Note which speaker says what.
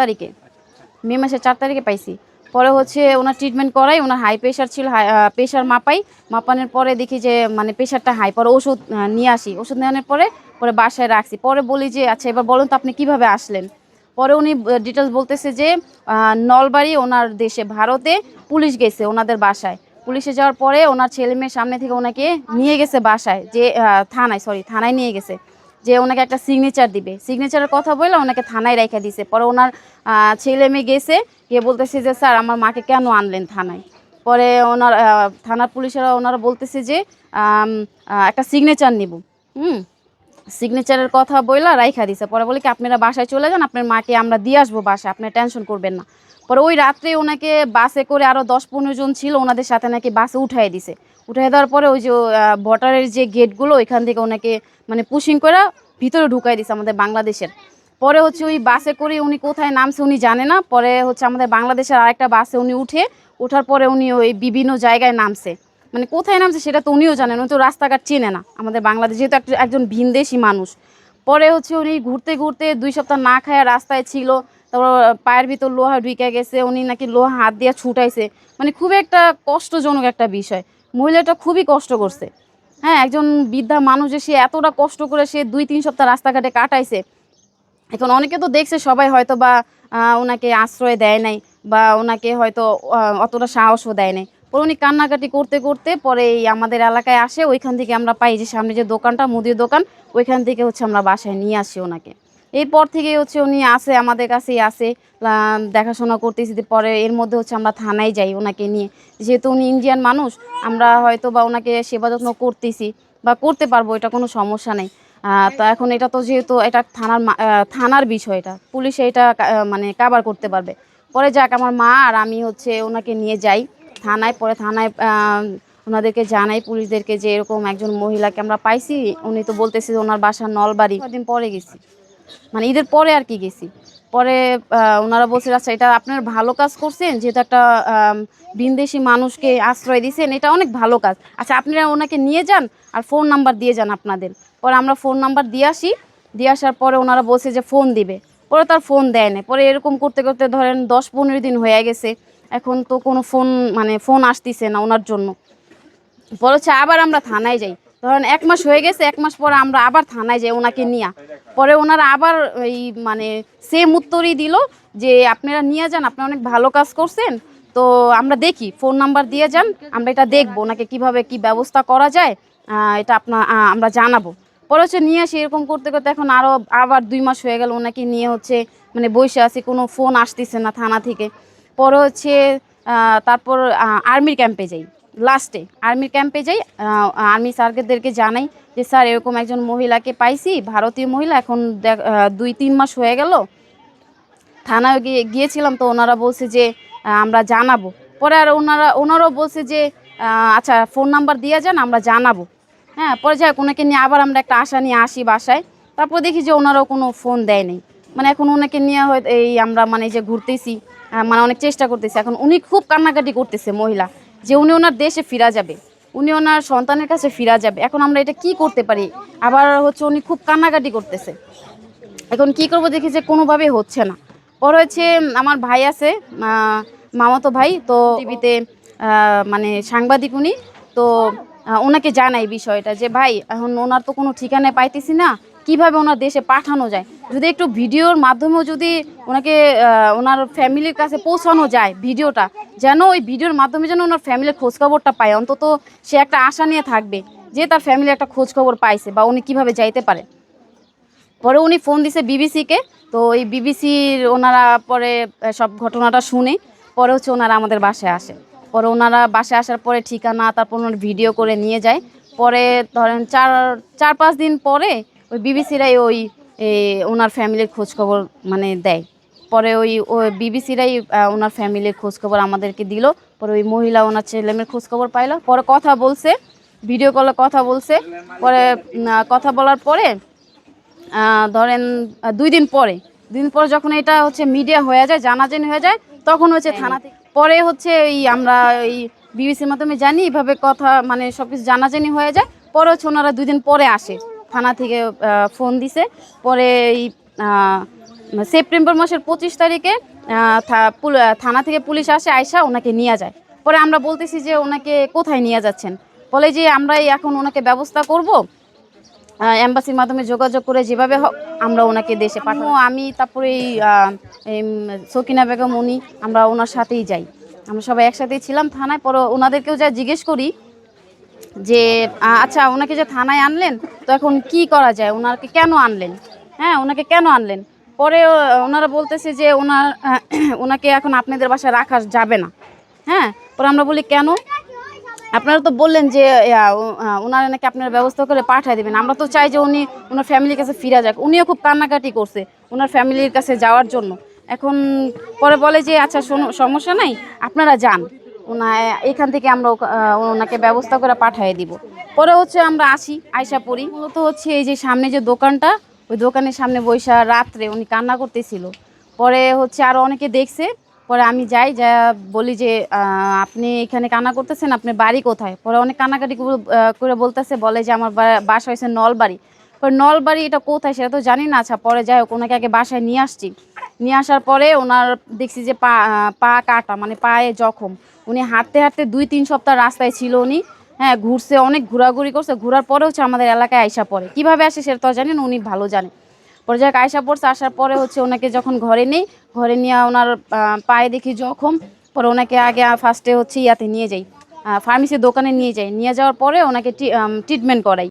Speaker 1: তারিখে। মে মাসের চার তারিখে পাইছি। পরে হচ্ছে ওনার ট্রিটমেন্ট করাই, ওনার হাই প্রেশার ছিল প্রেশার মাপাই। মাপানোর পরে দেখি যে মানে প্রেশারটা হাই পরে ওষুধ নিয়ে আসি। ওষুধ নেওয়ানোর পরে পরে বাসায় রাখছি। পরে বলি যে আচ্ছা এবার বলুন তো আপনি কীভাবে আসলেন? পরে উনি ডিটেলস বলতেছে যে নলবাড়ি ওনার দেশে, ভারতে পুলিশ গেছে ওনাদের বাসায়। পুলিশে যাওয়ার পরে ওনার ছেলে মেয়ের সামনে থেকে ওনাকে নিয়ে গেছে বাসায়, যে থানায় সরি থানায় নিয়ে গেছে। যে ওনাকে একটা সিগনেচার দিবে। সিগনেচারের কথা বলে ওনাকে থানায় রেখে দিছে। পরে ওনার ছেলে মেয়ে গেছে, গিয়ে বলতেছে যে, স্যার, আমার মাকে কেন আনলেন থানায়? পরে ওনার থানার পুলিশেরা ওনারা বলতেছে যে একটা সিগনেচার নিব। হুম? সিগনেচারের কথা বইলা রাইখা দিছে। পরে বলে কি, আপনারা বাসায় চলে যান, আপনার মাকে আমরা দিয়ে আসব বাসায়, আপনি টেনশন করবেন না। পরে ওই রাত্রে ওনাকে বাসে করে আরও দশ পনেরো জন ছিল, ওনাদের সাথে নাকি বাসে উঠাই দিছে। উঠাই দেওয়ার পরে ওই যে বর্ডারের যে গেটগুলো, ওইখান থেকে ওনাকে মানে পুশিং করে ভিতরে ঢুকাই দিছে আমাদের বাংলাদেশের। পরে হচ্ছে ওই বাসে করে উনি কোথায় নামছে উনি জানে না। পরে হচ্ছে আমাদের বাংলাদেশের আরেকটা বাসে উনি উঠে, ওঠার পরে উনি ওই বিভিন্ন জায়গায় নামছে। মানে কোথায় নামছে সেটা তো উনিও জানেন, উনি তো রাস্তাঘাট চেনে না। আমাদের বাংলাদেশ যেহেতু একটা- একজন ভিনদেশি মানুষ। পরে হচ্ছে উনি ঘুরতে ঘুরতে দুই সপ্তাহ না খায়া রাস্তায় ছিল তারপর পায়ের ভিতর লোহা ঢুকে গেছে, উনি নাকি লোহা হাত দিয়ে ছুটাইছে। মানে খুব একটা কষ্টজনক একটা বিষয়। মহিলাটা খুবই কষ্ট করছে। হ্যাঁ একজন বৃদ্ধা মানুষ সে এতটা কষ্ট করে সে দুই, তিন সপ্তাহ রাস্তাঘাটে কাটাইছে। এখন অনেকে তো দেখছে, সবাই হয়তো বা ওনাকে আশ্রয় দেয় নাই বা ওনাকে হয়তো অতটা সাহসও দেয় নাই। পরে উনি কান্নাকাটি করতে করতে পরে এই আমাদের এলাকায় আসে, ওইখান থেকে আমরা পাই যে সামনে যে দোকানটা, মুদির দোকান, ওইখান থেকে হচ্ছে আমরা বাসায় নিয়ে আসি ওনাকে। এরপর থেকে হচ্ছে উনি আসে, আমাদের কাছেই আসে দেখাশোনা করতেছি। পরে এর মধ্যে হচ্ছে আমরা থানায় যাই ওনাকে নিয়ে। যেহেতু উনি ইন্ডিয়ান মানুষ, আমরা হয়তো বা ওনাকে সেবা যত্ন করতেছি বা করতে পারব, এটা কোনো সমস্যা নেই। তো এখন এটা তো যেহেতু এটা থানার থানার বিষয় এটা, পুলিশ এটা মানে কাবার করতে পারবে। পরে যাক, আমার মা আর আমি হচ্ছে ওনাকে নিয়ে যাই থানায়। পরে থানায় ওনাদেরকে জানাই, পুলিশদেরকে যে এরকম একজন মহিলাকে আমরা পাইছি, উনি তো বলতেছে ওনার বাসা নলবাড়ি। কদিন পরে গেছি। মানে ঈদের পরে আর কি গেছি। পরে ওনারা বলছে আচ্ছা এটা আপনার ভালো কাজ করছেন যেহেতু একটা আম, ভিনদেশি মানুষকে আশ্রয় দিয়েছেন এটা অনেক ভালো কাজ। আচ্ছা আপনারা ওনাকে নিয়ে যান আর ফোন নাম্বার দিয়ে যান আপনাদের। পরে আমরা ফোন নাম্বার দিয়ে আসি। দিয়ে আসার পরে ওনারা বলছে যে ফোন দিবে। পরে তার ফোন দেয় না। পরে এরকম করতে করতে ধরেন দশ পনেরো দিন হয়ে গেছে। এখন তো কোনো ফোন মানে ফোন আসতিছে না ওনার জন্য। পরে হচ্ছে আবার আমরা থানায় যাই। ধরেন এক মাস হয়ে গেছে, এক মাস পরে আমরা আবার থানায় যাই ওনাকে নিয়ে। পরে ওনারা আবার এই মানে সেম উত্তরই দিল যে আপনারা নিয়ে যান, আপনি অনেক ভালো কাজ করছেন, তো আমরা দেখি ফোন নাম্বার দিয়ে যান, আমরা এটা দেখব, ওনাকে কীভাবে কি ব্যবস্থা করা যায় এটা আপনার আমরা জানাব। পরে হচ্ছে নিয়ে আসি, এরকম করতে করতে এখন আরও আবার দুই মাস হয়ে গেল ওনাকে নিয়ে হচ্ছে মানে বসে আছি, কোনো ফোন আসতেছে না থানা থেকে। পরে হচ্ছে তারপর আর্মির ক্যাম্পে যাই। লাস্টে আর্মির ক্যাম্পে যাই আর্মি স্যারদেরকে জানাই যে, স্যার, এরকম একজন মহিলাকে পাইছি, ভারতীয় মহিলা, এখন দুই, তিন মাস হয়ে গেল। থানায় গিয়ে, গিয়েছিলাম তো ওনারা বলছে যে আমরা জানাব। পরে আর ওনারা, ওনারাও বলছে যে আচ্ছা ফোন নাম্বার দিয়ে যান, আমরা জানাব। হ্যাঁ পরে যাই ওনাকে নিয়ে আবার আমরা একটা আশা নিয়ে আসি বাসায়। তারপর দেখি যে, ওনারাও কোনো ফোন দেয় নাই। মানে এখন ওনাকে নিয়ে হয়তো এই আমরা মানে যে ঘুরতেছি মানে অনেক চেষ্টা করতেছি। এখন উনি খুব কান্নাকাটি করতেছে মহিলা। যে উনি ওনার দেশে ফিরা যাবে, উনি ওনার সন্তানের কাছে ফিরা যাবে, এখন আমরা এটা কি করতে পারি? আবার হচ্ছে উনি খুব কান্নাকাটি করতেছে। এখন কি করব দেখি যে কোনোভাবেই হচ্ছে না। পরে হচ্ছে আমার ভাই আছে মামাতো ভাই, তো টিভিতে মানে সাংবাদিক উনি, তো ওনাকে জানাই বিষয়টা যে, ভাই, এখন ওনার তো কোনো ঠিকানায় পাইতেছি না কীভাবে ওনার দেশে পাঠানো যায়? যদি একটু ভিডিওর মাধ্যমেও যদি ওনাকে ওনার ফ্যামিলির কাছে পৌঁছানো যায় ভিডিওটা, যেন ওই ভিডিওর মাধ্যমে যেন ওনার ফ্যামিলির খোঁজখবরটা পায়। অন্তত সে একটা আশা নিয়ে থাকবে যে তার ফ্যামিলি একটা খোঁজখবর পাইছে বা উনি কীভাবে যাইতে পারে। পরে উনি ফোন দিছে বিবিসিকে, তো ওই বিবিসির ওনারা পরে সব ঘটনাটা শুনে পরে হচ্ছে ওনারা আমাদের বাসায় আসে। পরে ওনারা বাসায় আসার পরে ঠিকানা, তারপর ওনার ভিডিও করে নিয়ে যায়। পরে ধরেন চার চার পাঁচ দিন পরে ওই বিবিসিরাই ওই ওনার ফ্যামিলির খোঁজখবর মানে দেয়। পরে ওই ওই বিবিসিরাই ওনার ফ্যামিলির খোঁজখবর আমাদেরকে দিল। পরে ওই মহিলা ওনার ছেলেমেয়ের খোঁজখবর পাইলো। পরে কথা বলছে ভিডিও কলে কথা বলছে। পরে কথা বলার পরে ধরেন দুই দিন পরে দুই দিন পরে যখন এটা হচ্ছে মিডিয়া হয়ে যায় জানাজানি হয়ে যায় তখন হচ্ছে থানা পরে হচ্ছে এই আমরা এই বিবিসির মাধ্যমে জানি এভাবে কথা মানে সব কিছু জানাজানি হয়ে যায়। পরে হচ্ছে ওনারা দুই দিন পরে আসে। থানা থেকে ফোন দিছে। পরে এই সেপ্টেম্বর মাসের পঁচিশ তারিখে থানা থেকে পুলিশ আসে আয়সা ওনাকে নিয়ে যায়। পরে আমরা বলতেছি যে ওনাকে কোথায় নিয়ে যাচ্ছেন? বলে যে আমরা এখন ওনাকে ব্যবস্থা করব। অ্যাম্বাসির মাধ্যমে যোগাযোগ করে যেভাবে হোক, আমরা ওনাকে দেশে পাঠাবো। আমি তারপরে এই সকিনা বেগম, উনি, আমরা ওনার সাথেই যাই। আমরা সবাই একসাথেই ছিলাম থানায়। পরে ওনাদেরকেও যা জিজ্ঞেস করি যে আচ্ছা ওনাকে যে থানায় আনলেন, তো এখন কি করা যায়? ওনাকে কেন আনলেন? হ্যাঁ ওনাকে কেন আনলেন? পরে ওনারা বলতেছে যে, ওনার, ওনাকে এখন আপনাদের বাসায় রাখা যাবে না। হ্যাঁ পরে আমরা বলি, কেন? আপনারা তো বললেন যে ওনারা নাকি আপনারা ব্যবস্থা করে পাঠিয়ে দেবেন। আমরা তো চাই যে উনি ওনার ফ্যামিলির কাছে ফিরে যাক। উনিও খুব কান্নাকাটি করছে ওনার ফ্যামিলির কাছে যাওয়ার জন্য। এখন পরে বলে যে আচ্ছা সমস্যা নাই, আপনারা যান। ওনা এখান থেকে আমরা ওনাকে ব্যবস্থা করে পাঠিয়ে দিব। পরে হচ্ছে আমরা আসি আয়সা পড়ি। মূলত হচ্ছে এই যে সামনে যে দোকানটা, ওই দোকানের সামনে বৈশা রাত্রে উনি কান্না করতেছিল। পরে হচ্ছে আরও অনেকে দেখছে, পরে আমি যাই, যা বলি যে আপনি এখানে কান্না করতেছেন আপনার বাড়ি কোথায়? পরে অনেক কান্নাকাটি করে- বলতেছে, বলে যে আমার বাসা হয়েছে নলবাড়ি। পরে নলবাড়ি এটা কোথায় সেটা তো জানি না আচ্ছা পরে যাই হোক, ওনাকে আগে বাসায় নিয়ে আসছি। নিয়ে আসার পরে ওনার দেখছি যে পা পা কাটা মানে পায়ে জখম। উনি হাঁটতে হাঁটতে দুই, তিন সপ্তাহ রাস্তায় ছিল উনি। হ্যাঁ ঘুরছে, অনেক ঘোরাঘুরি করছে। ঘোরার পরে হচ্ছে আমাদের এলাকায় আইসা পড়ে। কীভাবে আসে সেটা তো জানেন উনি ভালো জানে। পরে যাক আয়সা পড়ছে, আসার পরে হচ্ছে ওনাকে যখন ঘরে নেই, ঘরে নিয়ে ওনার পায়ে দেখি জখম। পরে ওনাকে আগে ফার্স্টে হচ্ছে ইয়াতে নিয়ে যাই। ফার্মেসির দোকানে নিয়ে যাই। নিয়ে যাওয়ার পরে ওনাকে ট্রিটমেন্ট করাই।